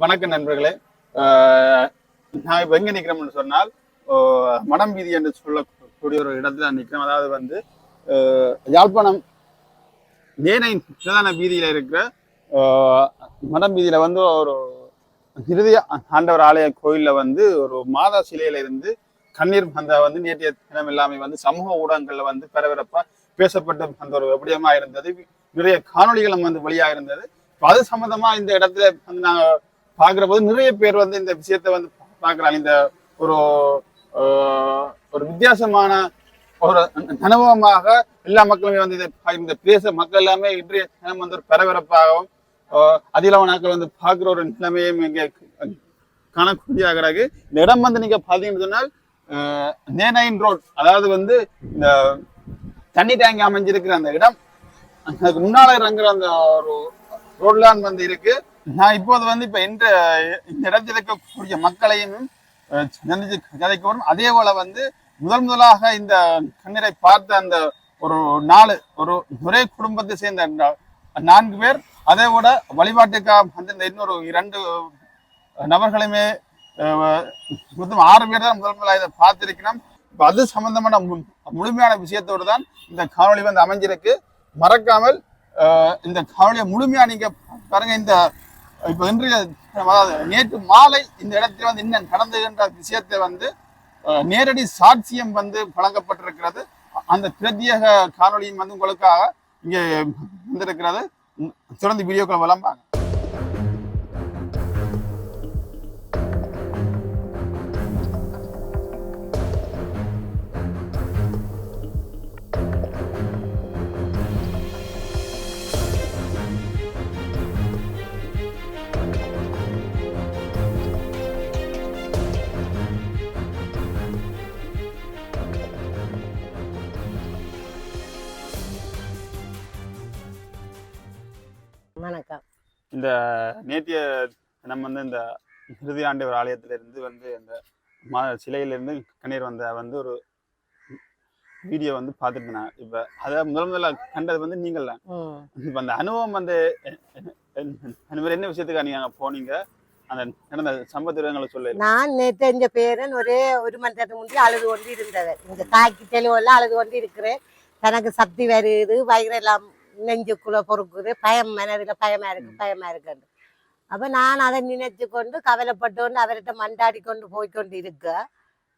வணக்கம் நண்பர்களே. ஆஹ் நான் இப்போ எங்க நிக்கிறோம்னு சொன்னால் மடம் வீதி என்று சொல்லக்கூடிய ஒரு இடத்துல நிற்கிறோம் அதாவது வந்து யாழ்ப்பாணம் நேனை பிரதான வீதியில் இருக்கிற ஆஹ் மடம் வீதியில் வந்து ஒரு இறுதி ஆண்டவர் ஆலய கோயில்ல வந்து ஒரு மாதா சிலையில இருந்து கண்ணீர் அந்த வந்து நேற்றைய தினம் எல்லாமே வந்து சமூக ஊடகங்கள்ல வந்து பரபரப்பாக பேசப்பட்ட அந்த ஒரு விடயமா இருந்தது. நிறைய காணொளிகளும் வந்து வெளியாக இருந்தது அது சம்பந்தமா இந்த இடத்துல வந்து நாங்க பாக்குற போது நிறைய பேர் வந்து இந்த விஷயத்தை வந்து பாக்குறாங்க இந்த ஒரு ஆஹ், ஒரு வித்தியாசமான ஒரு அனுபவமாக எல்லா மக்களுமே வந்து இதை இந்த பேச மக்கள் எல்லாமே இன்றைய தினம் வந்து ஒரு பரபரப்பாகவும் ஆஹ், அதிகளவு நாட்கள் வந்து பார்க்குற ஒரு நிலைமையும் இங்கே காணக்கூடிய கிடக்கு இந்த இடம் வந்து நீங்க பாத்தீங்கன்னு சொன்னால் நேனைன் ரோட் அதாவது வந்து இந்த தண்ணி டேங்க் அமைஞ்சிருக்கிற அந்த இடம். அதுக்கு முன்னால இறங்குற அந்த ஒரு ரோட்லான் வந்து இருக்கு. நான் இப்போது வந்து இப்போ இந்த இந்த இடத்தில் இருக்கக்கூடிய மக்களையும் நினைச்சு சந்திச்சு கதைக்கு வரும் அதே போல வந்து முதல் முதலாக இந்த கண்ணீரை பார்த்த அந்த ஒரு நாலு ஒரு ஒரே குடும்பத்தை சேர்ந்த நான்கு பேர் அதே விட வழிபாட்டுக்காக வந்து இந்த இன்னொரு இரண்டு நபர்களுமே மொத்தம் ஆறு பேர் தான் முதல் முதலாக இதை பார்த்திருக்கிறோம். இப்போ அது சம்பந்தமான மு- முழுமையான விஷயத்தோடு தான் இந்த காணொலி வந்து அமைஞ்சிருக்கு. மறக்காமல் இந்த காணொலியை முழுமையாக நீங்கள் பாருங்க. இந்த இப்ப இன்று அதாவது நேற்று மாலை இந்த இடத்துல வந்து இன்னும் நடந்துகின்ற விஷயத்தை வந்து நேரடி சாட்சியம் வந்து வழங்கப்பட்டிருக்கிறது. அந்த பிரத்யேக காணொலியும் வந்து உங்களுக்காக இங்கே வந்திருக்கிறது. தொடர்ந்து வீடியோக்கள் விளம்பாங்க வணக்கம். இந்த நேற்றைய நம்ம வந்து இந்த இறுதி ஆண்டு ஒரு ஆலயத்திலிருந்து வந்து அந்த மா சிலையிலிருந்து கண்ணீர் வந்த வந்து ஒரு வீடியோ வந்து பார்த்துட்டு நான். இப்போ அதை முதல் முதல்ல கண்டது வந்து நீங்கள் தான். இப்போ அந்த அனுபவம் வந்து மாதிரி என்ன விஷயத்துக்காக நீங்க போனீங்க? அந்த நடந்த சம்பவங்களை சொல்லு. நான் நேற்று எங்க பேரன் ஒரே ஒரு மணி நேரத்துக்கு முந்தி அழுது கொண்டு இருந்தவர் இந்த தாக்கி தெளிவெல்லாம் அழுது கொண்டு இருக்கிறேன் தனக்கு சக்தி வருது வயிறெல்லாம் நெஞ்சுக்குள்ள பொறுக்குது. பயம் மனதில் பயமா இருக்கு பயமா இருக்குன்னு அப்ப நான் அதை நினைச்சு கொண்டு கவலைப்பட்டு அவர்கிட்ட மண்டாடி கொண்டு போய் கொண்டு இருக்க.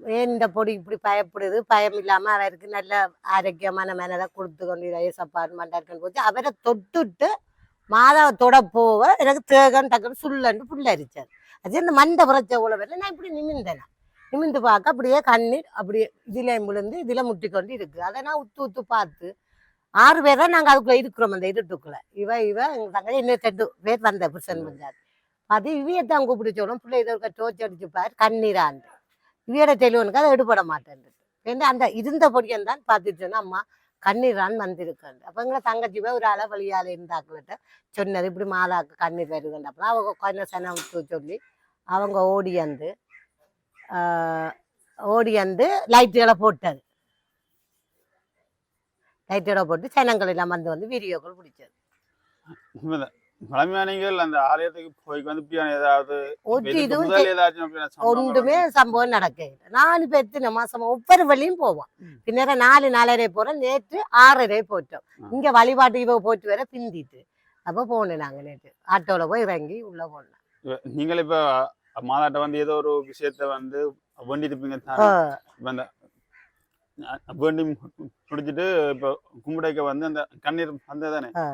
ஏன் இந்த பொடி இப்படி பயப்படுது? பயம் இல்லாம அவருக்கு நல்ல ஆரோக்கியமான மனதை கொடுத்து கொண்டு ஏசப்பான்னு மண்டாடி கொண்டு போச்சு. அவரை தொட்டுட்டு மாதாவை தொட போக எனக்கு தேகன் டக்குன்னு சுள்ளண்டு புல்லரிச்சார் அது இந்த மண்டை புறச்ச உழவில் நான் இப்படி நிமிந்தேன் நிமிந்து பார்க்க அப்படியே கண்ணீர் அப்படியே இதுல விழுந்து இதுல முட்டிக்கொண்டு இருக்கு. அதை நான் உத்து உத்து பார்த்து ஆறு பேர் தான் நாங்கள் அதுக்குள்ள இருக்கிறோம் அந்த இருட்டுக்குள்ள. இவ இவ எங்கள் தங்கச்சி இன்னும் ரெண்டு பேர் வந்த புருஷன் பஞ்சாது அது இவையை தான் கூப்பிட்டு சொல்லணும் பிள்ளை இதை இருக்க டோச்சு அடிச்சுப்பார் கண்ணீராண்டு. இவையோட தெளிவனுக்கு அதை எடுபட மாட்டேன் அந்த இருந்த பொடியன் தான் பார்த்துட்டு சொன்னா அம்மா கண்ணீரான் வந்திருக்கேன் அப்போ எங்களை தங்கச்சி போய் ஒரு அளவழியால் இருந்தாக்கிட்ட சொன்னது இப்படி மாதாக்கு கண்ணீர் வருதுன்னு அப்புறம் அவங்க கொஞ்சம் சனம் சொல்லி அவங்க ஓடி வந்து ஓடி வந்து லைட்டுகளை போட்டது லைட்டுகளை போட்டு சனங்கள் எல்லாம் வந்து வந்து வீடியோக்கள் பிடிச்சது. அந்த ஆலயத்துக்கு போய் வந்து ஏதாவது ஒன்றுமே சம்பவம் நடக்கல நான் இப்ப எத்தனை மாசமா ஒவ்வொரு வழியும் போவோம். பின்னர நாலு நாலரை போறோம். நேற்று ஆறரை போட்டோம். இங்க வழிபாட்டு இவ போட்டு வர பிந்திட்டு. அப்ப போனேன் நாங்க நேற்று ஆட்டோல போய் இறங்கி உள்ள போனோம். நீங்கள் இப்ப மாதாட்ட வந்து ஏதோ ஒரு விஷயத்த வந்து வேண்டி இருப்பீங்க ஆ, இப்ப அந்த அஹ், வேண்டி முடிச்சிட்டு இப்ப கும்பிடைக்க வந்து அந்த கண்ணீர் வந்ததானே ஆ.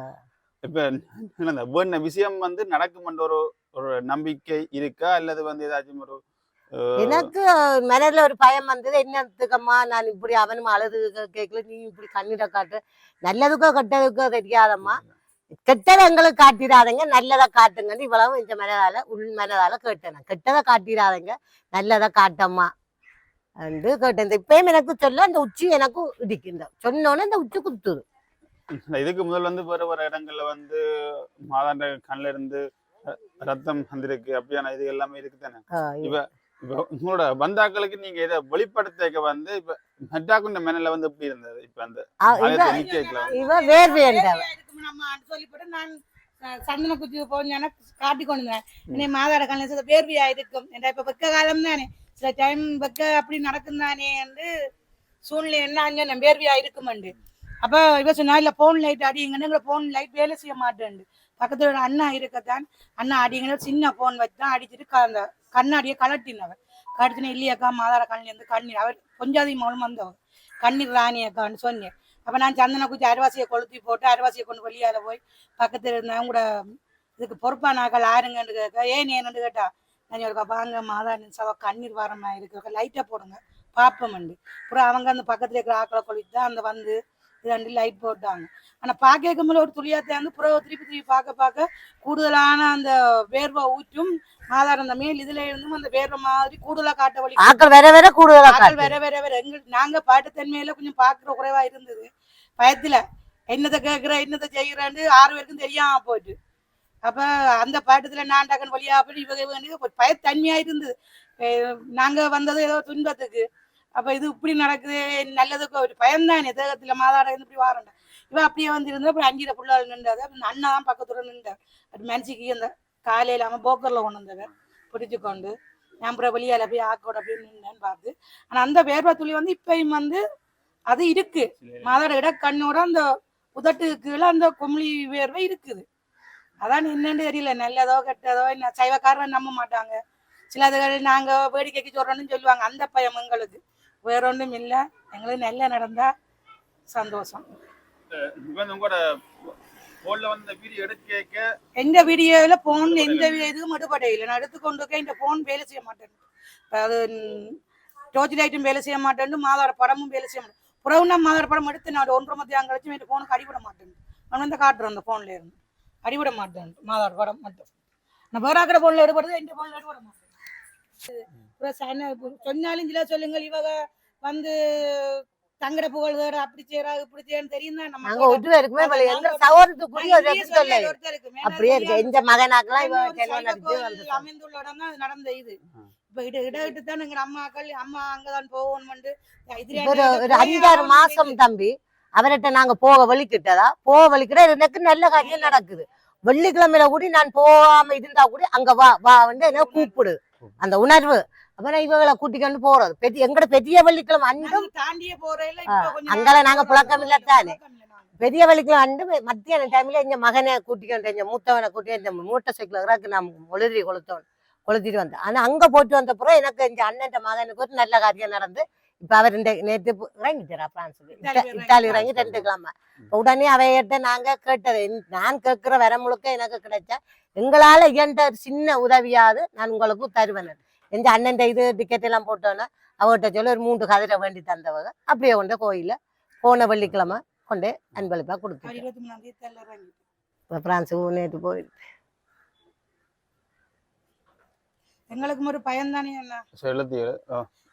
இப்ப என்ன அந்த வேண்ட விஷயம் வந்து நடக்கும்ன்ற ஒரு ஒரு நம்பிக்கை இருக்கா? அல்லது வந்து ஏதாச்சும் ஒரு எனக்கு மனதுல ஒரு பயம் வந்தது என்னத்துக்கம்மா நான் இப்படி அவனும் அழுது கேட்கல நீ இப்படி கண்ணீரை காட்டு. நல்லதுக்கோ கெட்டதுக்கோ தெரியாதம்மா. கெட்டதை எங்களுக்கு காட்டிடாதீங்க. நல்லதை காட்டுங்கன்னு இவ்வளவு இந்த மனதால உள் மனதால கேட்டேன். கெட்டதை காட்டிடாதீங்க. நல்லதை காட்டம்மா. என்று கேட்டேன். இப்பயும் எனக்கு சொல்ல அந்த உச்சி எனக்கு இடிக்குந்த சொன்னோன்னே இந்த உச்சி குத்துது. இதுக்கு முதல் வந்து வேற வேற இடங்கள்ல வந்து மாதாண்ட கண்ணுல இருந்து ரத்தம் வந்திருக்கு. அப்படியான இது எல்லாமே இருக்கு தானே? இப்ப உங்களோட பந்தாக்களுக்கு நீங்க இதை வெளிப்படுத்த வந்து இப்ப மெட்டாக்குண்ட மேனல வந்து எப்படி இருந்தது? இப்ப அந்த இவ வேர்வை சந்தன குச்சி போஞ்சானா காட்டி கொண்டு வந்தேன் என்னை மாதாட சில வேர்வையா இருக்கும் ஏன்டா இப்ப வெக்க காலம் தானே சில டைம் வெக்க அப்படி நடக்கும் தானே என்று சூழ்நிலை என்ன அஞ்சு வேர்வையா இருக்குமெண்டு அப்ப இவ சொன்னா இல்ல போன் லைட் அடிங்கன்னு போன் லைட் வேலை செய்ய மாட்டேன் பக்கத்துல அண்ணா இருக்கத்தான் அண்ணா அடிங்கன்னு சின்ன போன் வச்சு தான் அடிச்சிட்டு க- அந்த கண்ணாடியை கலட்டினவர் கலட்டின இல்லையாக்கா மாதாட கண்ணில் இருந்து கண்ணீர் அவர் கொஞ்சாதி மூலம் வந்தவர் கண்ணீர் ராணி அக்கான்னு சொன்னேன் அப்போ நான் சந்தன குச்சி அரிவாசியை கொளுத்தி போட்டு அரிவாசியை கொண்டு வெளியால் போய் பக்கத்தில் இருந்தவங்க கூட இதுக்கு பொறுப்பானாக்கள் ஆருங்கன்னு கேட்க ஏன் ஏன்னு கேட்டா நான் ஒரு வாங்க மாதா நிமிஷம் கண்ணீர் வாரமாக இருக்கு. லைட்டாக போடுங்க. பாப்பமண்டு அப்புறம் அவங்க அந்த பக்கத்துல இருக்கிற ஆக்களை கொளுத்தி தான் அந்த வந்து ரெண்டு லைட் போட்டாங்க. ஆனா பாக்க மேல ஒரு துளியா தேர்ந்து புறவை திருப்பி திருப்பி பார்க்க பார்க்க கூடுதலான அந்த வேர்வை ஊற்றும் மாதாரம் அந்த மேல் இதுல இருந்தும் அந்த வேர்வை மாதிரி கூடுதலா காட்ட வழி ஆக்கள் வேற வேற கூடுதலா ஆக்கள் வேற வேற வேற. நாங்க பாட்டுத்தன்மையில கொஞ்சம் பாக்குற குறைவா இருந்தது. பயத்துல என்னத்தை கேக்குற என்னத்தை செய்யறேன்னு ஆறு பேருக்கும் தெரியாம போயிட்டு. அப்ப அந்த பாட்டத்துல நான் டக்குன்னு வழியா போய் இவங்க பயத்தன்மையா இருந்தது. நாங்க வந்தது ஏதோ துன்பத்துக்கு. அப்ப இது இப்படி நடக்குது நல்லதுக்கு ஒரு பயம்தானே. தேகத்துல மாதாட இப்படி வாரண்டா. இவ அப்படியே வந்து இருந்தா அப்புறம் அஞ்சிர புள்ளாள் நின்றாது அப்புறம் இந்த அண்ணா தான் பக்கத்துல நின்றார். அப்படி மனசுக்கு அந்த காலையில அவன் போக்கர்ல கொண்டு வந்தவன் பிடிச்சு கொண்டு நான் அப்புறம் வெளியால போய் ஆக்கோட அப்படின்னு நின்றேன்னு பார்த்து. ஆனா அந்த வேர்வை துளி வந்து இப்பயும் வந்து அது இருக்கு. மாதாட இட கண்ணோட அந்த உதட்டு கீழே அந்த குமிழி வேர்வை இருக்குது. அதான் என்னன்னு தெரியல. நல்லதோ கெட்டதோ என்ன சைவக்காரன் நம்ப மாட்டாங்க. சில அதுகள் நாங்க வேடிக்கைக்கு சொல்றோம்னு சொல்லுவாங்க. அந்த பயம் எங்களுக்கு. வேற ஒன்றும் இல்லை எங்களுக்கு நல்லா நடந்தா சந்தோஷம். எந்த வீடியோவில் போன் எந்த இதுவும் மட்டுப்படே இல்லை. நான் எடுத்துக்கொண்டு இந்த போன் வேலை செய்ய மாட்டேன். அது டோர்ச் லைட்டும் வேலை செய்ய மாட்டேன். மாதாட படமும் வேலை செய்ய மாட்டேன். புறவுனா மாதாட படம் எடுத்து நான் ஒன்றரை மத்தியம் கழிச்சு என் ஃபோனுக்கு அடிவிட மாட்டேன். நான் வந்து காட்டுறேன் அந்த ஃபோன்ல இருந்து. அடிவிட மாட்டேன். மாதாட படம் மட்டும். நான் வேறாக்கிற ஃபோனில் எடுப்படுறது எந்த ஃபோனில் எடுபட மாட்டேன். சன சொன்னாலும் சில சொல்லுங்கள் இவங்க வந்து தங்கட புகழ்தோட அப்படி செய்யறா இப்படி செய்யறன்னு தெரியும் தான் நம்ம ஒட்டு இருக்குமே பல எங்க சகோதரத்துக்குரிய ஒரு அப்படியே இருக்கு. எந்த மகனாக்கெல்லாம் அமைந்துள்ள இடம் தான் நடந்த இது. இப்ப இட இடவிட்டு தான் எங்க அம்மாக்கள் அம்மா அங்கதான் போகணும் ஒரு ஒரு அஞ்சாறு மாசம் தம்பி அவர்கிட்ட நாங்க போக வலிக்கிட்டதா போக வலிக்கிட்ட எனக்கு நல்ல காரியம் நடக்குது. வெள்ளிக்கிழமையில கூட நான் போகாம இருந்தா கூட அங்க வா வா வந்து என்ன கூப்பிடு. அந்த உணர்வு. அப்புறம் இவங்களை கூட்டிக்கொண்டு போறது பெரிய எங்கட பெரிய வெள்ளிக்கிழமை அன்றும் தாண்டியே போறேல ஆ, அங்கெல்லாம் நாங்க புழக்கம் இல்லத்தானே. பெரிய வெள்ளிக்கிழமை அன்று மத்தியான டைம்ல எங்க மகனை கூட்டிக்கொண்டு எங்க மூத்தவனை கூட்டி இந்த மூட்டை சைக்கிள் இறக்கு நான் ஒளிரி கொளுத்தவன் கொளுத்திட்டு வந்தேன் ஆனா அங்க போயிட்டு வந்த பிறகு எனக்கு எங்க அண்ணன் மகனுக்கு ஒரு நல்ல காரியம் நடந்து இப்ப அவர் இந்த நேற்று இறங்கிட்டாரா பிரான்ஸுக்கு இத்தாலி இத்தா- இத்தாலி இறங்கி ரெண்டு கிழமை உடனே அவையிட்ட நாங்க கேட்டது இந்த- நான் கேட்கிற வர முழுக்க எனக்கு கிடைச்சா எங்களால இயன்ற ஒரு சின்ன உதவியாவது நான் உங்களுக்கு தருவேன். எந்த அண்ணன் இது டிக்கெட் எல்லாம் போட்டோன்னா அவர்கிட்ட சொல்லி ஒரு மூன்று கதிரை வேண்டி தந்தவங்க. அப்படியே கொண்டு கோயில போன வெள்ளிக்கிழமை கொண்டு அன்பளிப்பா கொடுத்துட்டேன் இருபத்தி மூணாம் தேதி தெரியல இறங்கி இப்ப பிரான்ஸு நேற்று போய் எங்களுக்கும் ஒரு பயம் தானே என்ன எழுதி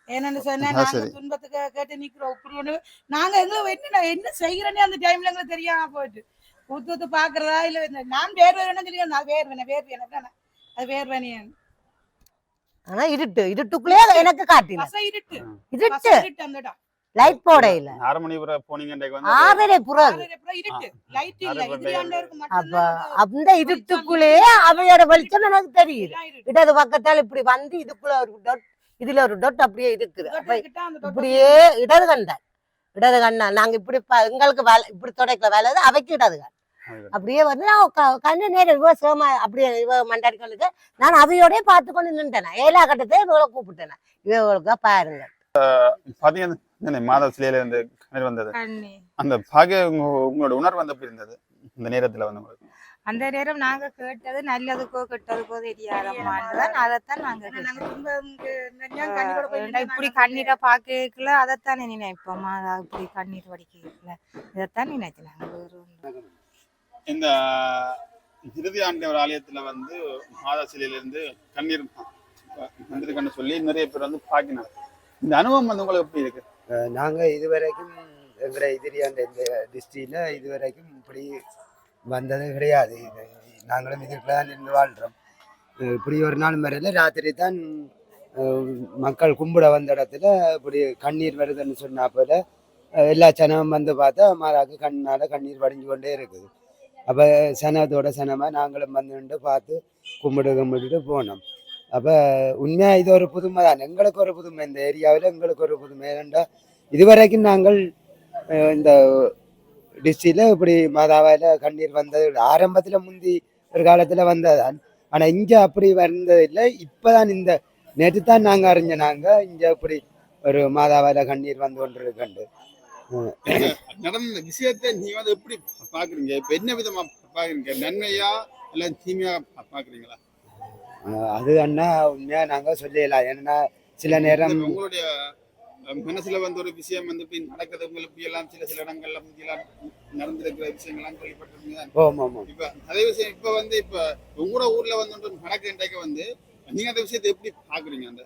ஏன்னு சொன்னா நாங்க. துன்பத்துக்கு கேட்டு நிக்கிறோம் இப்படி ஒண்ணு நாங்க எங்களுக்கு என்ன என்ன செய்யறேன்னு அந்த டைம்ல எங்களுக்கு தெரியாம போயிட்டு. ஊத்து ஊத்து பாக்குறதா இல்ல நான் வேறு வேணும் சொல்லி நான் வேறு வேணேன் வேறு வேணும் அது வேறு வேணும் ஆனா இருட்டு இருட்டுக்குள்ளே எனக்கு காட்டின. பசை இருட்டு. லைட் போட இல்ல ஆறு மணி ஆறரை அந்த அப்ப இருட்டுக்குள்ளேயே அவையோட வெளிச்சம் எனக்கு தெரியுது. இடது பக்கத்தால இப்படி வந்து இதுக்குள்ள ஒரு டொட் இதுல ஒரு டொட் அப்படியே இருக்குது. இப்படியே இடது கண்டான் இடது கண்ணா நாங்க இப்படி எங்களுக்கு வேலை இப்படி தொடக்கல வேலை அவைக்கு இடது கண். அப்படியே வந்து நான் கண்ணு நேரம் இவ சேமா அப்படியே இவ மண்டாடிக்கொண்டு நான் அவையோடய பார்த்து கொண்டு நின்ட்டேன் ஏழா கட்டத்தை இவளை கூப்பிட்டேன் இவங்களுக்கு பாருங்க. பாத்தீங்கன்னா மாதா சிலையில இருந்து கண்ணீர் வந்தது. கண்ணி அந்த பாக உங்க- உங்களோட உணர்வு வந்து எப்படி இருந்தது? இந்த நேரத்துல வந்து உங்களுக்கு. அந்த நேரம் நாங்க கேட்டது நல்லதுக்கோ கெட்டதுக்கோ தெரியாதம்மான்னு தான் அதைத்தான் நாங்க நாங்க இப்படி கண்ணீரை பார்க்கல? அதைத்தானே நினைப்போமா இப்படி கண்ணீர் வடிக்கல. இதைத்தான் வேற ஒண்ணும். இந்த இறுதி ஆண்டவர் ஒரு ஆலயத்துல வந்து மாதா சிலையிலிருந்து கண்ணீர் வந்திருக்குன்னு சொல்லி நிறைய பேர் வந்து பாக்கினாங்க. இந்த அனுபவம் வந்து உங்களுக்கு எப்படி இருக்கு? நாங்கள் இதுவரைக்கும் எங்களோட எதிரியாண்ட இந்த டிஸ்ட்ரிக்டில் இதுவரைக்கும் இப்படி வந்தது கிடையாது. இது நாங்களும் இதுக்குள்ள தான் நின்று வாழ்கிறோம் இப்படி ஒரு நாள் முறையில் ராத்திரி தான் மக்கள் கும்பிட வந்த இடத்துல இப்படி கண்ணீர் வருதுன்னு சொன்னா போல எல்லா ஜனமும் வந்து பார்த்தா மாறாக்கு கண்ணால் கண்ணீர் வடிஞ்சு கொண்டே இருக்குது. அப்போ சனத்தோட சனமாக நாங்களும் வந்துட்டு பார்த்து கும்பிடு கும்பிட்டுட்டு போனோம். அப்போ உண்மையாக இது ஒரு புதுமை தான் எங்களுக்கு ஒரு புதுமை. இந்த ஏரியாவில் எங்களுக்கு ஒரு புதுமை. ஏனெண்டா இதுவரைக்கும் நாங்கள் இந்த டிஸ்ட்ரிக்டில் இப்படி மாதாவாயில் கண்ணீர் வந்தது ஆரம்பத்தில் முந்தி ஒரு காலத்தில் வந்ததான் ஆனால் இங்கே அப்படி வந்தது இல்லை இப்போ தான் இந்த நேற்று தான் நாங்கள் அறிஞ்ச நாங்கள் இங்கே அப்படி ஒரு மாதாவாயில் கண்ணீர் வந்து கொண்டு இருக்கண்டு நடந்த விஷயத்தை நீ வந்து எப்படி பாக்குறீங்க? இப்ப என்ன விதமா பாக்குறீங்க? நன்மையா இல்ல தீமையா பாக்குறீங்களா? அது அண்ணா உண்மையாக நாங்கள் சொல்லலாம் ஏன்னா சில நேரம் உங்களுடைய மனசுல வந்து ஒரு விஷயம் வந்து இப்படி நடக்கிறது உங்களுக்கு எல்லாம் சில சில இடங்கள்ல முந்தியெல்லாம் நடந்திருக்கிற விஷயங்கள்லாம் கேள்விப்பட்டிருக்கீங்க ஆமாம் இப்ப அதே விஷயம் இப்ப வந்து இப்ப உங்களோட ஊர்ல வந்து நடக்கின்றக்கு வந்து நீங்க அந்த விஷயத்தை எப்படி பாக்குறீங்க அந்த?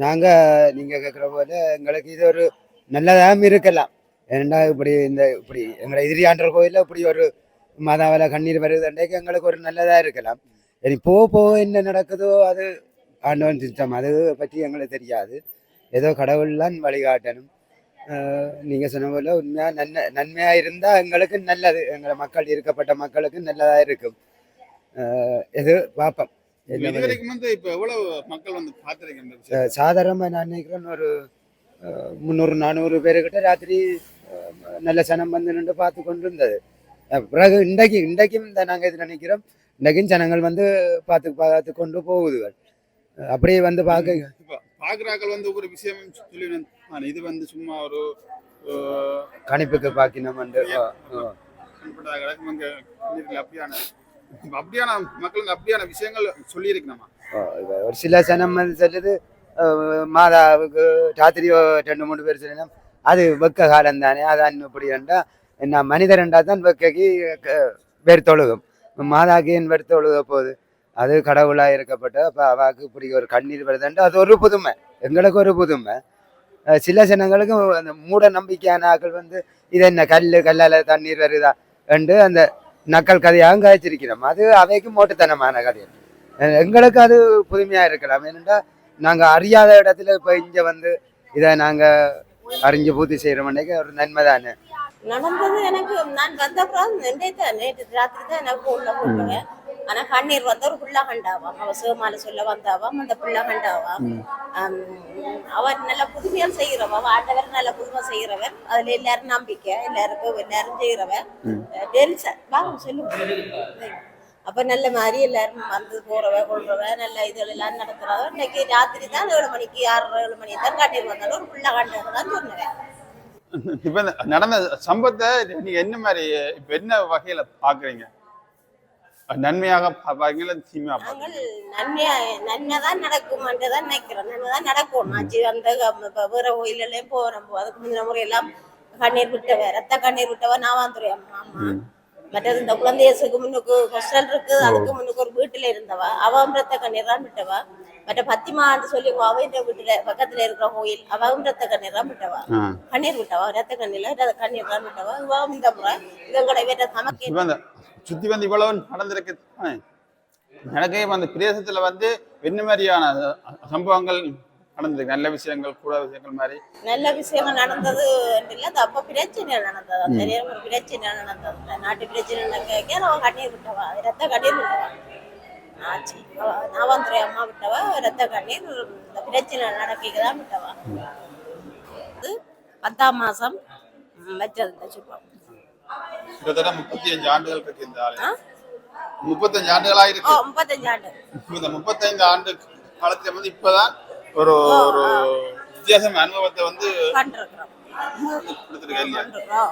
நாங்கள் நீங்கள் கேட்குற போல எங்களுக்கு இது ஒரு நல்லதாகவும் இருக்கலாம். ஏன்னா இப்படி இந்த இப்படி எங்களை எதிரியாண்ட கோயிலில் இப்படி ஒரு மாதாவில் கண்ணீர் வருதுன்றக்கு எங்களுக்கு ஒரு நல்லதாக இருக்கலாம். இனி போக போக என்ன நடக்குதோ அது ஆண்டவன் திட்டம். அது பற்றி எங்களுக்கு தெரியாது. ஏதோ கடவுள்லாம் வழிகாட்டணும். நீங்கள் சொன்ன போல உண்மையாக நன்மை நன்மையாக இருந்தால் எங்களுக்கு நல்லது. எங்களை மக்கள் இருக்கப்பட்ட மக்களுக்கு நல்லதாக இருக்கும். எது? பார்ப்போம் என்ன இது வரைக்கும் வந்து இப்ப எவ்வளவு மக்கள் வந்து பாத்துருக்கீங்க இந்த விஷயம் அஹ் சாதாரணமா நான் நினைக்கிறேன் ஒரு முந்நூறு நானூறு பேருக்கிட்ட ராத்திரி நல்ல சனம் வந்து நின்று பார்த்து கொண்டு இருந்தது பிறகு இன்றைக்கு இன்றைக்கும் இந்த நாங்கள் இது நினைக்கிறோம் இன்றைக்கும் ஜனங்கள் வந்து பார்த்து பார்த்து கொண்டு போகுதுகள் அப்படியே வந்து பார்க்க இப்ப பாக்குறாக்கள் வந்து ஒரு விஷயம் சொல்லி இது வந்து சும்மா ஒரு கணிப்புக்கு பார்க்கணும் வந்து அப்படியான அப்படியான மக்களுக்கு அப்படியான விஷயங்கள் சொல்லி இருக்கணுமா அஹ், இப்ப ஒரு சில சனம் வந்து சொல்லுது மாதாவுக்கு ராத்திரி ரெண்டு மூணு பேர் சொல்லணும் அது வெக்க காலம் தானே அதான் இப்படி என்றால் என்ன மனிதரண்டா தான் வெக்கைக்கு க- பேர் தொழுகும். மாதாக்கு என் பேர் தொழுக போகுது? அது கடவுளாக இருக்கப்பட்ட அப்போ அவாக்கு இப்படி ஒரு கண்ணீர் வருதுன்ட்டு அது ஒரு புதுமை. எங்களுக்கு ஒரு புதுமை. சில ஜனங்களுக்கு அந்த மூட நம்பிக்கையான ஆக்கள் வந்து இது என்ன கல் கல்லால் தண்ணீர் வருதா என்று அந்த நக்கல் கதையாகவும் காய்ச்சிருக்கிறோம் அது அவைக்கு மோட்டுத்தனமான கதை. எங்களுக்கு அது புதுமையாக இருக்கலாம். ஏனென்றால் நாங்க அறியாத இடத்துல இப்ப இங்க வந்து இதை நாங்க அறிஞ்சு பூர்த்தி செய்யறோம்னாக்க ஒரு நன்மை தானே. நடந்தது எனக்கு நான் வந்த அப்புறம் நேற்று நேற்று ராத்திரி தான் எனக்கு உள்ள போட்டுவேன் ஆனா கண்ணீர் வந்த ஒரு புள்ள கண்டாவாம். அவ சிவமால சொல்ல வந்தாவாம். அந்த புள்ள கண்டாவாம். அவர் நல்ல புதுமையாக செய்கிறவ அவ ஆண்டவர் நல்ல புதுமை செய்கிறவர் அதுல எல்லாரும் நம்பிக்கை எல்லாருக்கும் எல்லாரும் செய்கிறவர் டெல்சா வாங்க சொல்லுங்க. அப்ப நல்ல மாதிரி எல்லாரும் வந்து போறவ கொள்றவ நல்ல இதெல்லாம் நடத்துறவ இன்னைக்கு ராத்திரி தான் ஏழு மணிக்கு ஆறு ஏழு மணிக்கு தான் கண்ணீர் வந்தாலும் ஒரு புள்ள கண்டது தான் சொன்னேன் இப்ப நடந்த சம்பவத்தை நீங்க என்ன மாதிரி இப்ப என்ன வகையில பாக்குறீங்க? நன்மையாக பாக்குறீங்களா தீமையா நாங்கள் நன்மையா நன்மை தான் நடக்கும்ன்ட்டு தான் நினைக்கிறோம். நன்மை தான் நடக்கும். ஆச்சு அந்த வேற கோயிலெல்லாம் போறோம். அதுக்கு முந்தின முறையெல்லாம் கண்ணீர் விட்டவ ரத்த கண்ணீர் விட்டவ நாவாந்துரை அம்மா அம்மா. மற்றது இந்த குழந்தையசுக்கு முன்னுக்கு ஹாஸ்டல் இருக்கு அதுக்கு முன்னுக்கு ஒரு வீட்டுல இருந்தவ? அவன் ரத்த கண்ணீர் தான் விட்டவா? மற்ற பத்திமான்னு சொல்லி அவ இந்த வீட்டுல பக்கத்துல இருக்கிற கோயில் அவன் ரத்த கண்ணீர் விட்டவா. கண்ணீர் விட்டவா? ரத்த கண்ணீர்ல ரத்த கண்ணீர் தான் விட்டவா? இவ இந்த முறை இவங்களோட வீட்டை சமக்க சுத்தி வந்து இவ்வளவு நடந்திருக்கு? எனக்கே அந்த பிரதேசத்துல வந்து என்ன மாதிரியான சம்பவங்கள் நடந்திருக்கு நல்ல விஷயங்கள் கூட விஷயங்கள் மாதிரி. நல்ல விஷயங்கள் நடந்தது இல்லை அது அப்போ பிரச்சனை நடந்தது? அந்த ஒரு பிரச்சனை நடந்தது. நாட்டு பிரச்சனை கேட்க அவன் கண்ணீர் விட்டவா? ரத்த கண்ணீர் விட்டவா? ஆச்சு நாவாந்துரை அம்மா விட்டவா? ரத்த கண்ணீர் இந்த பிரச்சனை நடக்க தான் விட்டவா? அது பத்தாம் மாசம் ம், வச்சது சுப்பம் கிட்டத்தட்ட முப்பத்தி அஞ்சு ஆண்டுகள் இருக்கு இந்த ஆலயம் முப்பத்தஞ்சு ஆண்டுகளா ஓ இருக்கு முப்பத்தஞ்சு ஆண்டு. இந்த முப்பத்தைந்து ஆண்டு காலத்துல வந்து இப்பதான் ஒரு ஒரு வித்தியாசம் அனுபவத்தை வந்து கொடுத்துருக்கேன் இல்லையா